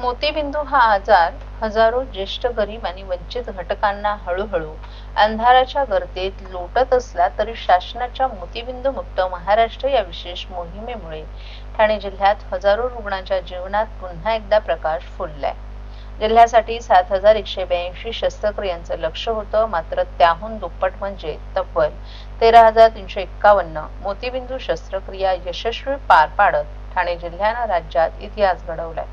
मोतीबिंदू हा आजार हजारो ज्येष्ठ गरीब आणि वंचित घटकांना हळूहळू अंधाराच्या गर्तेत लोटत असला तरी शासनाच्या मोतीबिंदू मुक्त महाराष्ट्र या विशेष मोहिमेमुळे ठाणे जिल्ह्यात हजारो रुग्णांच्या जीवनात पुन्हा एकदा प्रकाश फुललाय. जिल्ह्यासाठी सात हजार एकशे ब्याऐंशी शस्त्रक्रियांचं लक्ष होतं मात्र त्याहून दुप्पट म्हणजे तब्बल तेरा हजार तीनशे एक्कावन्न मोतीबिंदू शस्त्रक्रिया यशस्वी पार पाडत ठाणे जिल्ह्यानं राज्यात इतिहास घडवलाय.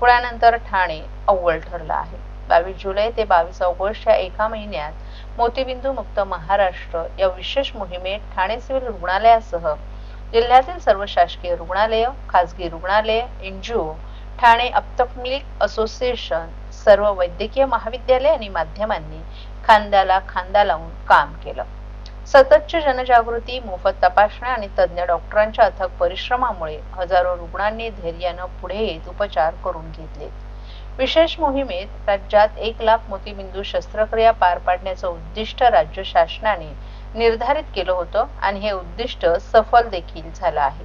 पुण्यानंतर ठाणे अव्वल ठरलं आहे. बावीस जुलै ते बावीस ऑगस्ट या एका महिन्यात मोतीबिंदू मुक्त महाराष्ट्र या विशेष मोहिमेत ठाणे सिव्हिल रुग्णालयासह जिल्ह्यातील सर्व शासकीय रुग्णालय खासगी रुग्णालय एनजीओ ठाणे अपतक्लिक असोसिएशन सर्व वैद्यकीय महाविद्यालय आणि माध्यमांनी खांद्याला खांदा लावून काम केलं. सततची जनजागृती मोफत तपासण्या आणि तज्ज्ञ डॉक्टरांच्या अथक परिश्रमामुळे हजारो रुग्णांनी धैर्यानं पुढे येत उपचार करून घेतले. विशेष मोहिमेत राज्यात एक लाख मोतीबिंदू शस्त्रक्रिया पार पाडण्याचं उद्दिष्ट राज्य शासनाने निर्धारित केलं होतं आणि हे उद्दिष्ट सफल देखील झालं आहे.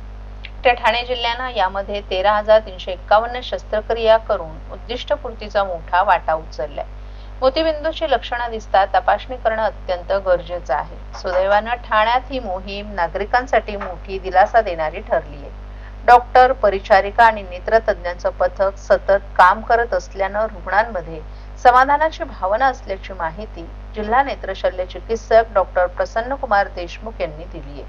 त्या ठाणे जिल्ह्यानं यामध्ये तेरा हजार तीनशे एक्कावन्न शस्त्रक्रिया करून उद्दिष्टपूर्तीचा मोठा वाटा उचललाय. मोतीबिंदूची लक्षणं दिसतात. तपासणी करणं अत्यंत गरजेचं आहे. सुदैवानं ठाण्यात ही मोहीम नागरिकांसाठी मोठी दिलासा देणारी ठरली आहे. डॉक्टर परिचारिका आणि नेत्रतज्ञांचं पथक सतत काम करत असल्यानं रुग्णांमध्ये समाधानाची भावना असल्याची माहिती जिल्हा नेत्रशल्य चिकित्सक डॉक्टर प्रसन्नकुमार देशमुख यांनी दिली आहे.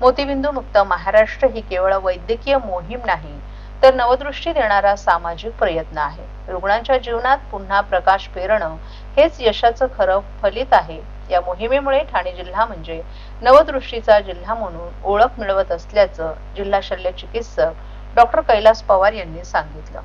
मोतीबिंदू मुक्त महाराष्ट्र ही केवळ वैद्यकीय मोहीम नाही तर नवदृष्टी देणारा सामाजिक प्रयत्न आहे. रुग्णांच्या जीवनात पुन्हा प्रकाश पेरणं हेच यशाचं खरं फलित आहे. या मोहिमेमुळे ठाणे जिल्हा म्हणजे नवदृष्टीचा जिल्हा म्हणून ओळख मिळवत असल्याचं जिल्हा शल्य चिकित्सक डॉक्टर कैलास पवार यांनी सांगितलं.